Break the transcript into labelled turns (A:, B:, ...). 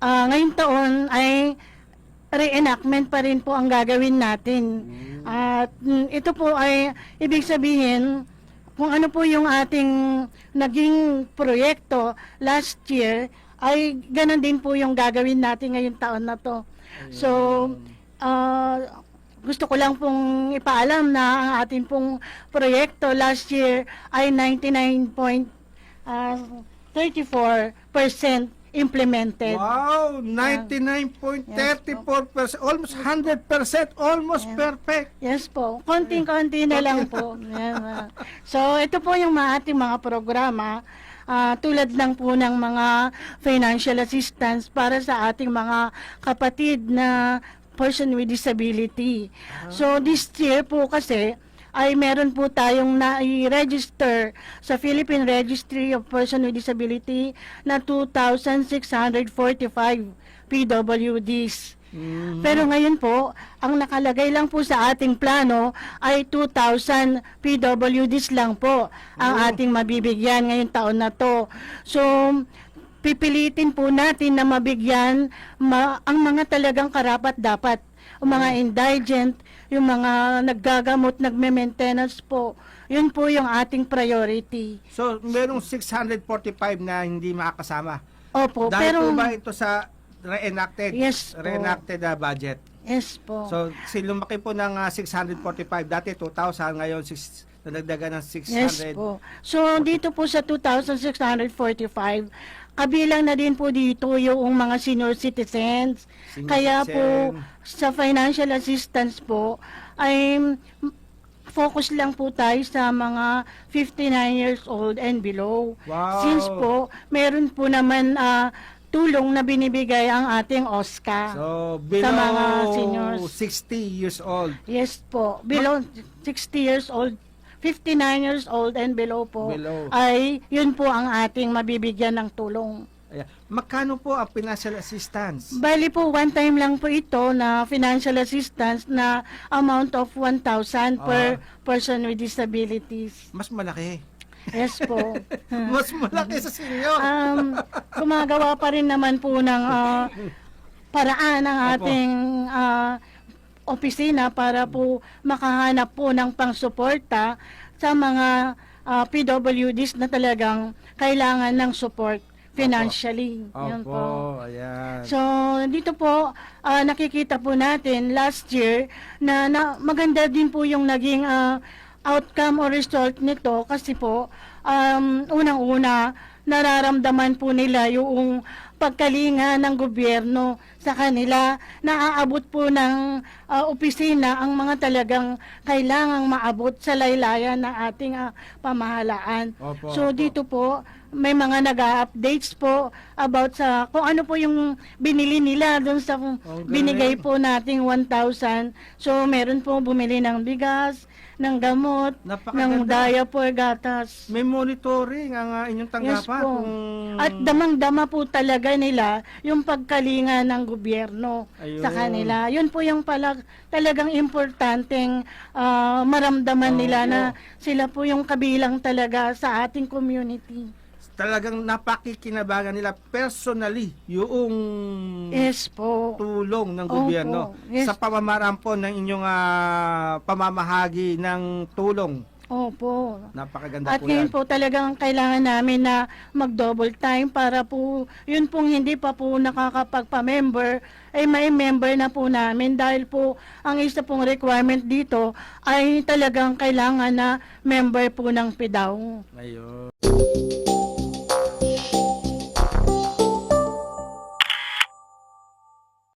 A: ah, ngayong taon ay reenactment pa rin po ang gagawin natin. At mm, ito po ay ibig sabihin kung ano po yung ating naging proyekto last year ay ganun din po yung gagawin natin ngayong taon na to. So, ah, gusto ko lang pong ipaalam na ang ating pong proyekto last year ay 99.34% implemented.
B: Wow, 99.34%, almost 100%, almost
A: Yeah.
B: perfect.
A: Yes po. Konting-konti na lang po. Yan, ah. so, ito po yung mga ating mga programa. ah, tulad lang po ng mga financial assistance para sa ating mga kapatid na person with disability. So, this year po kasi, ay meron po tayong na-register sa Philippine Registry of Person with Disability na 2,645 PWDs.
B: Mhm.
A: Pero ngayon po, ang nakalagay lang po sa ating plano ay 2,000 PWDs lang po ang
B: Oh.
A: ating mabibigyan ngayong taon na to. So, pipilitin po natin na mabigyan ma- ang mga talagang karapat dapat. Ang mga indigent, yung mga naggagamot, nagme-maintenance po. Yun po yung ating priority.
B: So, merong 645 na hindi makakasama.
A: Opo,
B: Dahil
A: pero...
B: po ba ito sa reenacted,
A: Yes po.
B: reenacted na budget?
A: Yes po.
B: So, si lumaki po ng ah, 645, dati 2,000, ngayon 6, nadagdagan ng 600.
A: Yes po. So, dito po sa 2,645, kabilang na din po dito yung mga senior citizens.
B: Senior
A: Kaya
B: citizen.
A: po, sa financial assistance po, ay focus lang po tayo sa mga 59 years old and below.
B: Wow.
A: Since po, meron po naman ah, tulong na binibigay ang ating OSCA.
B: So, below
A: mga seniors.
B: 60 years old.
A: Yes po. Below 60 years old, 59 years old and below po,
B: Below.
A: ay yun po ang ating mabibigyan ng tulong.
B: Ayan. Magkano po ang financial assistance?
A: Bali po, one time lang po ito na financial assistance na amount of 1,000 per
B: Ah.
A: person with disabilities.
B: Mas malaki.
A: Yes po.
B: Mas malaki sa senior.
A: um, gumagawa pa rin naman po ng ah, paraan ang
B: Opo.
A: ating ah, opisina para po makahanap po ng pangsuporta sa mga ah, PWDs na talagang kailangan ng support financially. Yun
B: Opo,
A: po.
B: ayan.
A: So, dito po, ah, nakikita po natin last year na, na maganda din po yung naging ah, outcome or result nito kasi po, um, unang-una, nararamdaman po nila yung pagkalinga ng gobyerno sa kanila. Naaabot po ng ah, opisina ang mga talagang kailangang maabot sa laylayan ng ating ah, pamahalaan.
B: Opo,
A: so
B: opo.
A: dito po, may mga nag-updates po about sa kung ano po yung binili nila doon sa
B: Ang
A: binigay
B: galing.
A: po nating 1,000. So meron po bumili ng bigas, ng gamot, ng diaper, gatas.
B: May monitoring ang ah, inyong
A: Yes
B: tanggapan.
A: po.
B: kung-
A: At damang-dama po talaga nila yung pagkalinga ng gobyerno sa
B: Ayun.
A: kanila. Yun po yung pala, talagang importanteng ah, maramdaman
B: Oo.
A: nila na sila po yung kabilang talaga sa ating community.
B: talagang napakikinabangan nila personally yung
A: Yes po.
B: tulong ng gobyerno
A: yes.
B: sa pamamaraan po ng inyong ah, pamamahagi ng tulong.
A: Opo.
B: Napakaganda
A: At
B: po
A: ngayon
B: yan.
A: po talagang kailangan namin na mag-double time para po, yun pong hindi pa po nakakapagpa-member, ay may member na po namin dahil po ang isa pong requirement dito ay talagang kailangan na member po ng PIDAW.
B: Ayun.